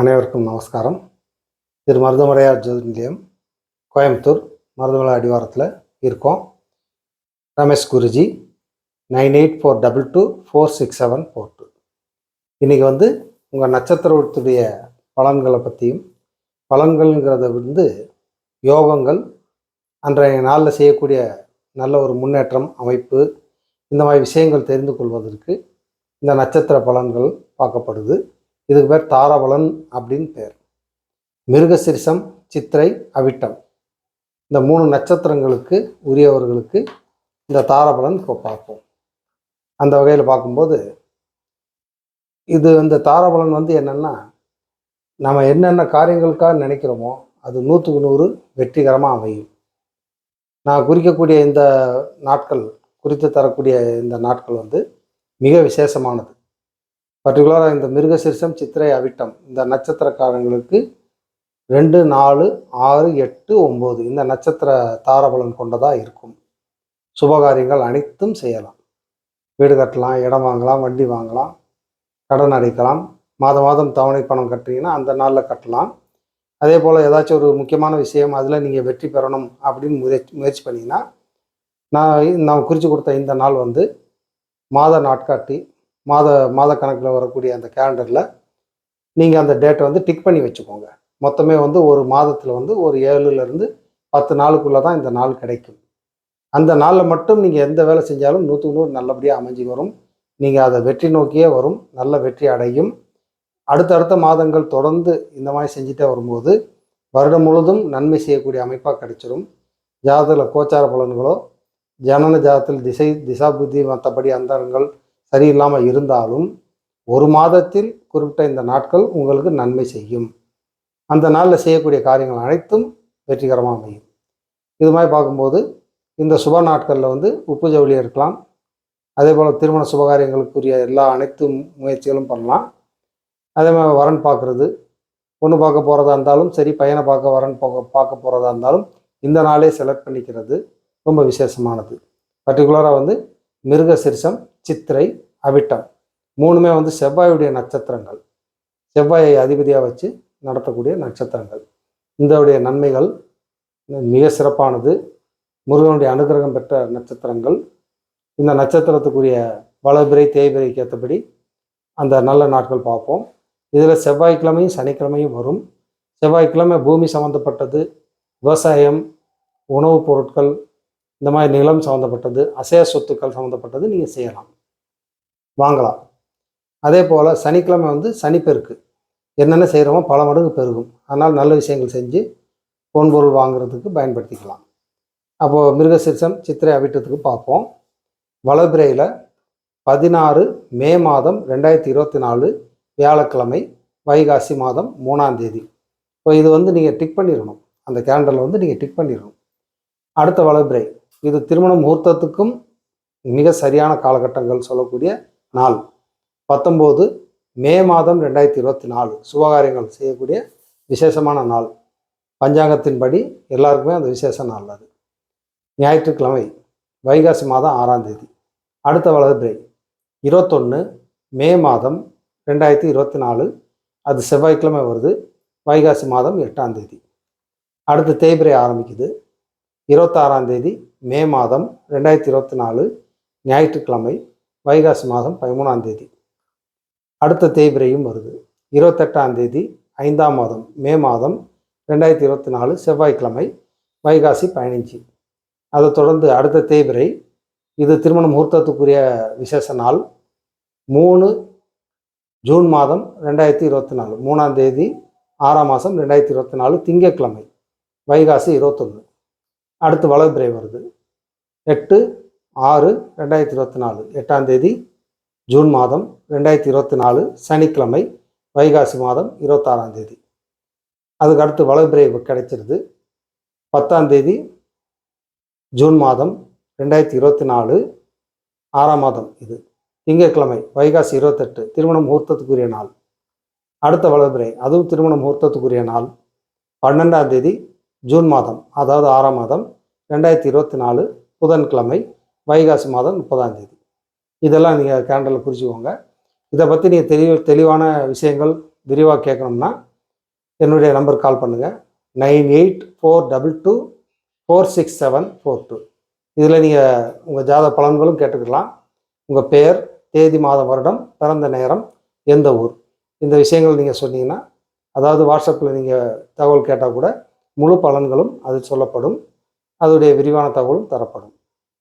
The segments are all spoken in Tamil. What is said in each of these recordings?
அனைவருக்கும் நமஸ்காரம். திரு மருதமலையார் ஜோதி நிலையம் கோயம்புத்தூர் மருதமலை அடிவாரத்தில் இருக்கோம். Ramesh Guruji nine eight four double two four six seven four two. இன்றைக்கி வந்து உங்கள் நட்சத்திரத்துடைய பலன்களை பற்றியும் பலன்கள்ங்கிறத வந்து யோகங்கள் அன்றைய நாளில் செய்யக்கூடிய நல்ல ஒரு முன்னேற்றம் அமைப்பு இந்த மாதிரி விஷயங்கள் தெரிந்து கொள்வதற்கு இந்த நட்சத்திர பலன்கள் பார்க்கப்படுது. இதுக்கு பேர் தாரபலன் அப்படின்னு பேர். மிருகசிரிசம் சித்திரை அவிட்டம். இந்த மூணு நட்சத்திரங்களுக்கு உரியவர்களுக்கு இந்த தாரபலன் இப்போ பார்ப்போம். அந்த வகையில் பார்க்கும்போது இது இந்த தாரபலன் வந்து என்னென்னா நம்ம என்னென்ன காரியங்களுக்காக நினைக்கிறோமோ அது நூற்றுக்கு நூறு வெற்றிகரமாக அமையும். நான் குறிக்கக்கூடிய இந்த நாட்கள் குறித்து தரக்கூடிய இந்த நாட்கள் வந்து மிக விசேஷமானது. பர்டிகுலராக இந்த மிருகசிரிசம் சித்திரை அவிட்டம் இந்த நட்சத்திரக்காரங்களுக்கு ரெண்டு நாலு ஆறு எட்டு ஒம்பது. இந்த நட்சத்திர தாரபலன் கொண்டதாக இருக்கும். சுபகாரியங்கள் அனைத்தும் செய்யலாம். வீடு கட்டலாம் இடம் வாங்கலாம் வண்டி வாங்கலாம் கடன் அடைக்கலாம். மாதம் மாதம் தவணை பணம் கட்டுறீங்கன்னா அந்த நாளில் கட்டலாம். அதே போல் ஏதாச்சும் ஒரு முக்கியமான விஷயம் அதில் நீங்கள் வெற்றி பெறணும் அப்படின்னு முயற்சி முயற்சி பண்ணிங்கன்னா நான் நான் குறித்து கொடுத்த இந்த நாள் வந்து மாத நாட்காட்டி மாத மாத கணக்கில் வரக்கூடிய அந்த கேலண்டரில் நீங்கள் அந்த டேட்டை வந்து டிக் பண்ணி வச்சுக்கோங்க. மொத்தமே வந்து ஒரு மாதத்தில் வந்து ஒரு ஏழுலேருந்து பத்து நாளுக்குள்ளே தான் இந்த நாள் கிடைக்கும். அந்த நாளில் மட்டும் நீங்கள் எந்த வேலை செஞ்சாலும் நூற்றுக்கு நூறு நல்லபடியாக அமைஞ்சு வரும். நீங்கள் அதை வெற்றி நோக்கியே வரும். நல்ல வெற்றி அடையும். அடுத்தடுத்த மாதங்கள் தொடர்ந்து இந்த மாதிரி செஞ்சுட்டே வரும்போது வருடம் முழுதும் நன்மை செய்யக்கூடிய அமைப்பாக கிடைச்சிடும் ஜாதகத்தில் கோச்சார பலன்களோ ஜனன ஜாதத்தில் திசை திசா புத்தி மற்றபடி அந்தரங்கள் சரியில்லாமல் இருந்தாலும் ஒரு மாதத்தில் குறிப்பிட்ட இந்த நாட்கள் உங்களுக்கு நன்மை செய்யும். அந்த நாளில் செய்யக்கூடிய காரியங்கள் அனைத்தும் வெற்றிகரமாக அமையும். இது மாதிரி பார்க்கும்போது இந்த சுப நாட்களில் வந்து உப்பு ஜவுளியாக இருக்கலாம் அதே போல் திருமண சுபகாரியங்களுக்குரிய எல்லா அனைத்து முயற்சிகளும் பண்ணலாம். அதே மாதிரி வரன் பார்க்குறது. பொண்ணு பார்க்க போகிறதா இருந்தாலும் சரி பையனை பார்க்க வரன் போக பார்க்க போகிறதா இருந்தாலும் இந்த நாளே செலக்ட் பண்ணிக்கிறது ரொம்ப விசேஷமானது. பர்டிகுலராக வந்து மிருக சிறுசம் சித்திரை அவிட்டம். மூணுமே வந்து செவ்வாயுடைய நட்சத்திரங்கள். செவ்வாயை அதிபதியாக வச்சு நடத்தக்கூடிய நட்சத்திரங்கள். இதோடைய நன்மைகள் மிக சிறப்பானது. முருகனுடைய அனுகிரகம் பெற்ற நட்சத்திரங்கள். இந்த நட்சத்திரத்துக்குரிய வளபிறை தேய்பிரைக்கு ஏற்றபடி அந்த நல்ல நாட்கள் பார்ப்போம். இதில் செவ்வாய்க்கிழமையும் சனிக்கிழமையும் வரும். செவ்வாய்க்கிழமை பூமி சம்மந்தப்பட்டது விவசாயம் உணவுப் பொருட்கள் இந்த மாதிரி நிலம் சம்மந்தப்பட்டது அசைய சொத்துக்கள் சம்மந்தப்பட்டது நீங்கள் செய்யலாம். வாங்கலாம். அதே போல் சனிக்கிழமை வந்து சனிப்பெருக்கு என்னென்ன செய்கிறோமோ பல மடங்கு பெருகும். அதனால் நல்ல விஷயங்கள் செஞ்சு பொன்பொருள் வாங்குறதுக்கு பயன்படுத்திக்கலாம். அப்போது மிருகசிரிசம் சித்திரை அவிட்டத்துக்கு பார்ப்போம். வளபிரையில் பதினாறு மே மாதம் ரெண்டாயிரத்தி இருபத்தி நாலு வியாழக்கிழமை வைகாசி மாதம் மூணாம் தேதி. இப்போ இது வந்து நீங்கள் டிக் பண்ணிடணும். அந்த கேலண்டரில் வந்து நீங்கள் டிக் பண்ணிடணும். அடுத்த வளபிரை இது திருமண முகூர்த்தத்துக்கும் மிக சரியான காலகட்டங்கள் சொல்லக்கூடிய நாள். பத்தொம்போது மே மாதம் ரெண்டாயிரத்தி இருபத்தி நாலு. சுபகாரியங்கள் செய்யக்கூடிய விசேஷமான நாள். பஞ்சாங்கத்தின்படி எல்லாருக்குமே அந்த விசேஷ நாள் அது. ஞாயிற்றுக்கிழமை வைகாசி மாதம் ஆறாம் தேதி. அடுத்த வளர்பிறை இருபத்தொன்று மே மாதம் ரெண்டாயிரத்தி இருபத்தி நாலு. அது செவ்வாய்க்கிழமை வருது வைகாசி மாதம் எட்டாம் தேதி. அடுத்து தேய்பிரை ஆரம்பிக்குது இருபத்தாறாம் தேதி மே மாதம் ரெண்டாயிரத்தி இருபத்தி நாலு ஞாயிற்றுக்கிழமை வைகாசி மாதம் பதிமூணாம் தேதி. அடுத்த தேய்பிரையும் வருது. இருபத்தெட்டாம் தேதி ஐந்தாம் மாதம் மே மாதம் ரெண்டாயிரத்தி இருபத்தி நாலு செவ்வாய்க்கிழமை வைகாசி பதினஞ்சு. அதை தொடர்ந்து அடுத்த தேய்பிரை. இது திருமண முகூர்த்தத்துக்குரிய விசேஷ நாள். மூணு ஜூன் மாதம் ரெண்டாயிரத்தி இருபத்தி நாலு. மூணாம் தேதி ஆறாம் மாதம் ரெண்டாயிரத்தி இருபத்தி நாலு திங்கட்கிழமை வைகாசி இருபத்தொன்று அடுத்து வளர்பிறை வருது. எட்டு ஆறு ரெண்டாயிரத்தி இருபத்தி நாலு. எட்டாம் தேதி ஜூன் மாதம் ரெண்டாயிரத்தி இருபத்தி நாலு சனிக்கிழமை வைகாசி மாதம் இருபத்தாறாம் தேதி. அதுக்கு அடுத்து வளர்பிறை கிடைச்சிருது. பத்தாம் தேதி ஜூன் மாதம் ரெண்டாயிரத்தி இருபத்தி நாலு ஆறாம் மாதம் இது. திங்கட்கிழமை வைகாசி இருபத்தெட்டு திருமண முகூர்த்தத்துக்குரிய நாள். அடுத்த வளர்பிறை அதுவும் திருமண முகூர்த்தத்துக்குரிய நாள். பன்னெண்டாம் தேதி ஜூன் மாதம் அதாவது ஆறாம் மாதம் ரெண்டாயிரத்தி இருபத்தி நாலு புதன்கிழமை வைகாசி மாதம் முப்பதாம் தேதி. இதெல்லாம் நீங்கள் கேண்டலில் குறிச்சிக்கோங்க இதை பற்றி நீங்கள் தெளிவு தெளிவான விஷயங்கள் விரிவாக கேட்கணும்னா என்னுடைய நம்பர் கால் பண்ணுங்கள் nine eight four double two four six seven four two. இதில் நீங்கள் உங்கள் ஜாத பலன்களும் கேட்டுக்கலாம். உங்கள் பெயர் தேதி மாத வருடம் பிறந்த நேரம் எந்த ஊர். இந்த விஷயங்கள் நீங்கள் சொன்னீங்கன்னா அதாவது வாட்ஸ்அப்பில் நீங்கள் தகவல் கேட்டால் கூட முழு பலன்களும் அது சொல்லப்படும். அதோடைய விரிவான தகவலும் தரப்படும்.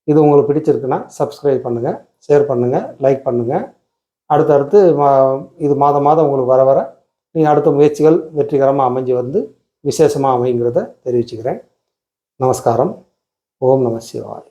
இது உங்களுக்கு பிடிச்சிருக்குன்னா சப்ஸ்கிரைப் பண்ணுங்கள் ஷேர் பண்ணுங்கள் லைக் பண்ணுங்கள் அடுத்தடுத்து மா இது மாதம் மாதம் உங்களுக்கு வர வர நீங்கள் அடுத்த முயற்சிகள் வெற்றிகரமாக அமைஞ்சு வந்து விசேஷமாக அமைங்கிறத தெரிவிச்சுக்கிறேன். நமஸ்காரம். ஓம் நம சிவாய்.